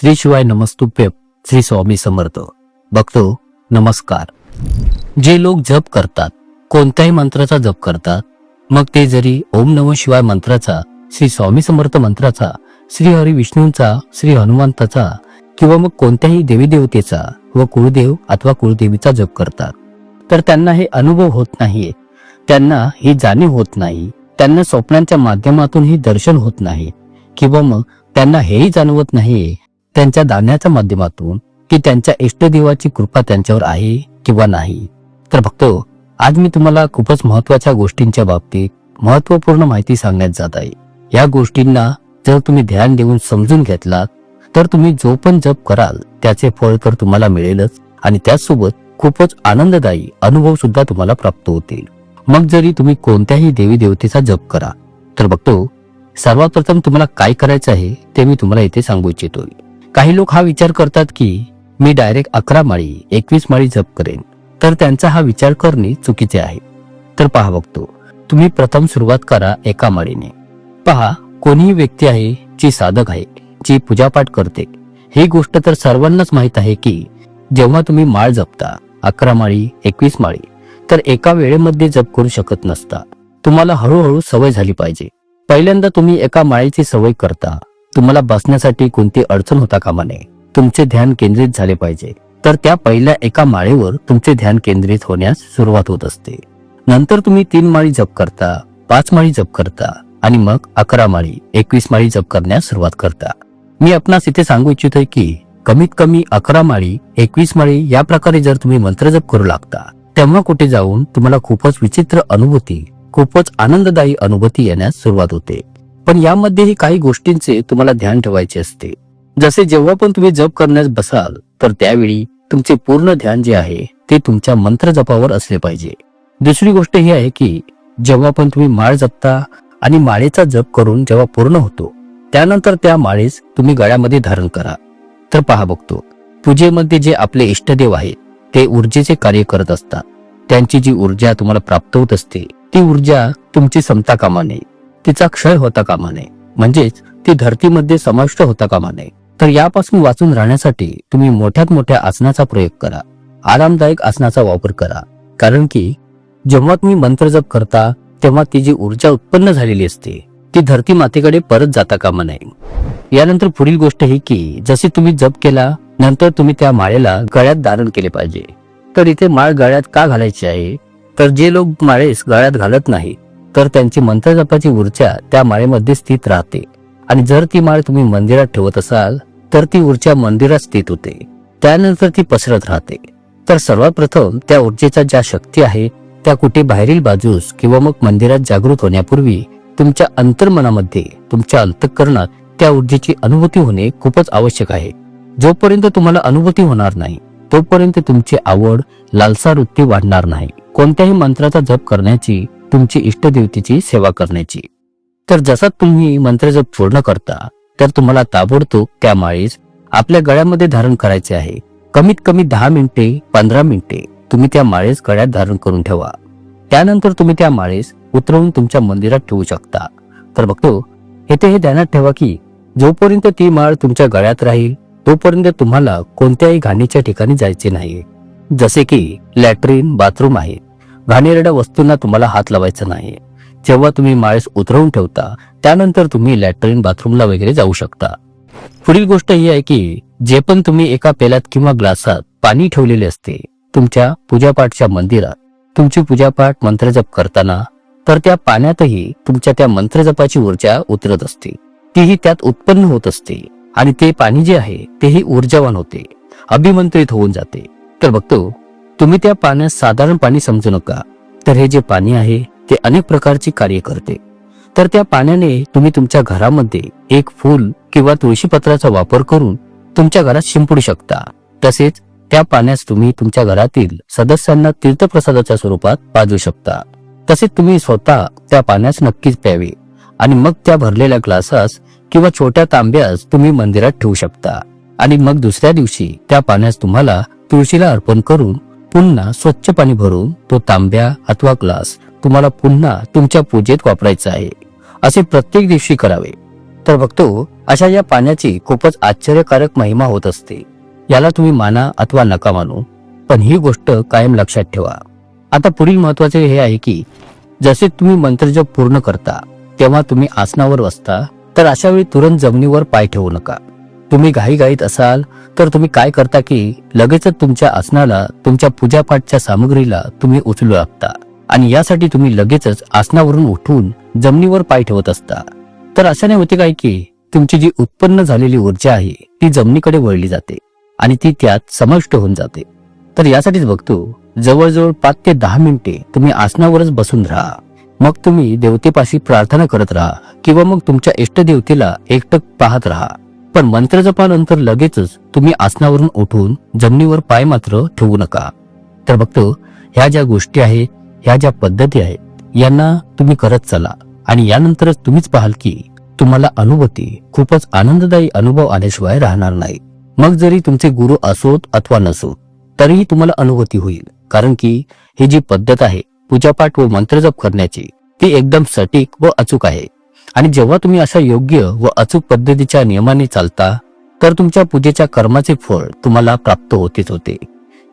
श्री शिवाय नमस्तुभ्य श्री स्वामी समर्थ बघतो नमस्कार जे लोक जप करतात कोणत्याही मंत्राचा जप करतात मग ते जरी ओम नम शिवाय मंत्राचा श्री स्वामी समर्थ मंत्राचा श्री हरी विष्णूंचा श्री हनुमंताचा किंवा मग कोणत्याही देवी देवतेचा व कुळदेव अथवा कुळदेवीचा जप करतात तर त्यांना हे अनुभव होत नाहीये त्यांना ही जाणीव होत नाही त्यांना स्वप्नांच्या माध्यमातून ही दर्शन होत नाही किंवा मग त्यांना हेही जाणवत नाहीये त्यांच्या दाण्याच्या माध्यमातून की त्यांच्या इष्टदेवाची कृपा त्यांच्यावर आहे किंवा नाही. तर बघतो आज मी तुम्हाला खूपच महत्त्वाच्या गोष्टींच्या बाबतीत महत्त्वपूर्ण माहिती सांगण्यात जात आहे. या गोष्टींना जर तुम्ही ध्यान देऊन समजून घेतलात तर तुम्ही जो पण जप कराल त्याचे फळ तर तुम्हाला मिळेलच आणि त्याचसोबत खूपच आनंददायी अनुभव सुद्धा तुम्हाला प्राप्त होतील. मग जरी तुम्ही कोणत्याही देवी देवतेचा जप करा. तर बघतो सर्वात प्रथम तुम्हाला काय करायचं आहे ते मी तुम्हाला इथे सांगू इच्छितोय. काही लोक हा विचार करतात की मी डायरेक्ट अकरा माळी एकवीस माळी जप करेन. तर त्यांचा हा विचार करणे चुकीचे आहे. तर पहा बघतो तुम्ही प्रथम सुरुवात करा एका माळीने. पहा कोणीही व्यक्ती आहे जी साधक आहे जी पूजापाठ करते. ही गोष्ट तर सर्वांनाच माहीत आहे की जेव्हा तुम्ही माळ जपता अकरा माळी एकवीस माळी तर एका वेळेमध्ये जप करू शकत नसता. तुम्हाला हळूहळू सवय झाली पाहिजे. पहिल्यांदा तुम्ही एका माळेची सवय करता तुम्हाला बसण्यासाठी कोणती अडचण होता कामा नये. तुमचे ध्यान केंद्रित झाले पाहिजे. तर त्या पहिल्या एका माळेवर तुमचे ध्यान केंद्रित होण्यास सुरुवात होत असते. नंतर तुम्ही तीन माळी जप करता पाच माळी जप करता आणि मग अकरा माळी एकवीस माळी जप करण्यास सुरुवात करता. मी आपणास इथे सांगू इच्छितोय की कमीत कमी अकरा माळी एकवीस माळी या प्रकारे जर तुम्ही मंत्र जप करू लागता तेव्हा कुठे जाऊन तुम्हाला खूपच विचित्र अनुभूती खूपच आनंददायी अनुभूती येण्यास सुरुवात होते. पण यामध्येही काही गोष्टींचे तुम्हाला ध्यान ठेवायचे असते. जसे जेव्हा पण तुम्ही जप करण्यास बसाल तर त्यावेळी तुमचे पूर्ण ध्यान जे आहे ते तुमच्या मंत्र जपावर असले पाहिजे. दुसरी गोष्ट ही आहे की जेव्हा पण तुम्ही माळ जपता आणि माळेचा जप करून जेव्हा पूर्ण होतो त्यानंतर त्या माळेस तुम्ही गळ्यामध्ये धारण करा. तर पहा बघतो पूजेमध्ये जे आपले इष्टदेव आहेत ते ऊर्जेचे कार्य करत असतात. त्यांची जी ऊर्जा तुम्हाला प्राप्त होत असते ती ऊर्जा तुमची समता कामा नये तिचा क्षय होता कामा नये. म्हणजेच ती धरतीमध्ये समाविष्ट होता कामा नये. तर यापासून वाचून राहण्यासाठी तुम्ही मोठ्यात मोठ्या आसनाचा प्रयोग करा. आरामदायक आसनाचा वापर करा. कारण की जेव्हा तुम्ही मंत्र जप करता तेव्हा ती जी ऊर्जा उत्पन्न झालेली असते ती धरती मातेकडे परत जाता कामा नये. यानंतर पुढील गोष्ट ही की जसे तुम्ही जप केला नंतर तुम्ही त्या माळेला गळ्यात धारण केले पाहिजे. तर इथे माळ गळ्यात का घालायची आहे? तर जे लोक माळेस गळ्यात घालत नाही तर त्यांची मंत्रजपाची ऊर्जा त्या माळेमध्ये स्थित राहते. आणि जर ती माळ तुम्ही मंदिरात ठेवत असाल तर ती ऊर्जा मंदिरात स्थित होते. त्यानंतर ती पसरत राहते. तर सर्वात प्रथम त्या ऊर्जेचा ज्या शक्ती आहे त्या कुठे बाहेरील बाजूस किंवा मग मंदिरात जागृत होण्यापूर्वी तुमच्या अंतर्मनामध्ये तुमच्या अंतःकरणात त्या ऊर्जेची अनुभूती होणे खूपच आवश्यक आहे. जोपर्यंत तुम्हाला अनुभूती होणार नाही तोपर्यंत तुमची आवड लालसा वृत्ती वाढणार नाही. कोणत्याही मंत्राचा जप करण्याची तुमची इष्टदेवतेची सेवा करण्याची. तर जसा तुम्ही मंत्र जप पूर्ण करता तर तुम्हाला ताबडतोब त्या माळीस आपल्या गळ्यामध्ये धारण करायचे आहे. कमीत कमी दहा मिनिटे पंधरा मिनिटे तुम्ही त्या माळेस गळ्यात धारण करून ठेवा. त्यानंतर तुम्ही त्या माळेस उतरवून तुमच्या मंदिरात ठेवू शकता. तर बघतो येथे हे ध्यानात ठेवा की जोपर्यंत ती माळ तुमच्या गळ्यात राहील तोपर्यंत तुम्हाला कोणत्याही घाणीच्या ठिकाणी जायचे नाही. जसे की लॅट्रिन बाथरूम आहे. घाणेरड्या वस्तूंना तुम्हाला हात लावायचा नाही जेव्हा तुम्ही माळेस उतरवून ठेवता त्यानंतर तुम्ही लॅटरिन बाथरूमला वगैरे जाऊ शकता. पुढील गोष्ट ही आहे की जे पण तुम्ही एका पेल्यात किंवा ग्लासात पाणी ठेवलेले असते तुमच्या पूजापाठच्या मंदिरात तुमची पूजापाठ मंत्रजप करताना तर त्या पाण्यातही तुमच्या त्या मंत्रजपाची ऊर्जा उतरत असते. तीही त्यात उत्पन्न होत असते आणि ते पाणी जे आहे तेही ऊर्जावान होते अभिमंत्रित होऊन जाते. तर बघतो तुम्ही त्या पाण्यास साधारण पाणी समजू नका. तर हे जे पाणी आहे ते अनेक प्रकारची कार्य करते. तर त्या पाण्याने तुम्ही तुमच्या घरामध्ये एक फूल किंवा तुळशी पत्राचा वापर करून तुमच्या घरात शिंपडू शकता. तसेच त्या पाण्यास तुम्ही तुमच्या घरातील सदस्यांना तीर्थप्रसादाच्या स्वरूपात पाजू शकता. तसेच तुम्ही स्वतः त्या पाण्यास नक्कीच प्यावे आणि मग त्या भरलेल्या ग्लासास किंवा छोट्या तांब्यास तुम्ही मंदिरात ठेवू शकता. आणि मग दुसऱ्या दिवशी त्या पाण्यास तुम्हाला तुळशीला अर्पण करून पुन्हा स्वच्छ पाणी भरून तो तांब्या अथवा ग्लास तुम्हाला पुन्हा तुमच्या पूजेत वापरायचा आहे. असे प्रत्येक दिवशी करावे. तर बघतो अशा या पाण्याची खूपच आश्चर्यकारक महिमा होत असते. याला तुम्ही माना अथवा नका मानू पण ही गोष्ट कायम लक्षात ठेवा. आता पुढील महत्त्वाचे हे आहे की जसे तुम्ही मंत्रजप पूर्ण करता तेव्हा तुम्ही आसनावर बसता तर अशा वेळी तुरंत जमिनीवर पाय ठेवू नका. तुम्ही घाईघाईत असाल तर तुम्ही काय करता की लगेचच तुमच्या आसनाला तुमच्या पूजापाठच्या सामग्रीला तुम्ही उचलू लागता. आणि यासाठी तुम्ही लगेचच आसनावरून उठून जमिनीवर पाय ठेवत असता. तर अशाने होते काय की तुमची जी उत्पन्न झालेली ऊर्जा आहे ती जमिनीकडे वळली जाते. आणि ती त्यात समाविष्ट होऊन जाते. तर यासाठीच बघतो जवळजवळ पाच ते दहा मिनिटे तुम्ही आसनावरच बसून राहा. मग तुम्ही देवतेपाशी प्रार्थना करत राहा किंवा मग तुमच्या इष्टदेवतेला एकटक पाहत राहा. पण मंत्रजपानंतर लगेचच तुम्ही आसनावरून उठून जमिनीवर पाय मात्र ठेवू नका. तर फक्त ह्या ज्या गोष्टी आहेत ह्या ज्या पद्धती आहेत यांना तुम्ही करत चला आणि यानंतरच तुम्हीच पाहाल की तुम्हाला अनुभूती खूपच आनंददायी अनुभव आल्याशिवाय राहणार नाही. मग जरी तुमचे गुरु असोत अथवा नसोत तरीही तुम्हाला अनुभूती होईल. कारण की ही जी पद्धत आहे पूजापाठ व मंत्रजप करण्याची ती एकदम सटीक व अचूक आहे. आणि जेव्हा तुम्ही अशा योग्य व अचूक पद्धतीच्या नियमाने चालता तर तुमच्या पूजेच्या कर्माचे फळ तुम्हाला प्राप्त होतेच होते.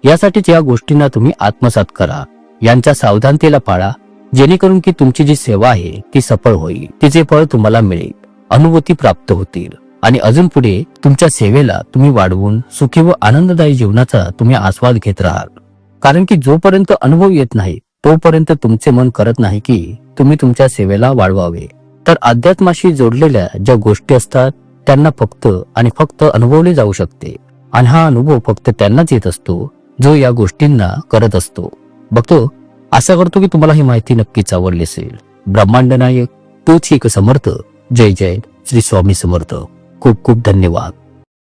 यासाठीच या गोष्टींना तुम्ही आत्मसात करा. यांच्या सावधानतेला पाळा. जेणेकरून की तुमची जी सेवा आहे ती सफळ होईल. तिचे फळ तुम्हाला मिळेल. अनुभूती प्राप्त होतील. आणि अजून पुढे तुमच्या सेवेला तुम्ही वाढवून सुखी व आनंददायी जीवनाचा तुम्ही आस्वाद घेत राहाल. कारण की जोपर्यंत अनुभव येत नाही तोपर्यंत तुमचे मन करत नाही की तुम्ही तुमच्या सेवेला वाढवावे. तर अध्यात्माशी जोडलेल्या ज्या गोष्टी असतात त्यांना फक्त आणि फक्त अनुभवले जाऊ शकते. आणि हा अनुभव फक्त त्यांनाच येत असतो जो या गोष्टींना करत असतो. बघतो आशा करतो की तुम्हाला ही माहिती नक्कीच आवडली असेल. ब्रह्मांड नायक तोच एक समर्थ. जय जय श्री स्वामी समर्थ. खूप खूप धन्यवाद.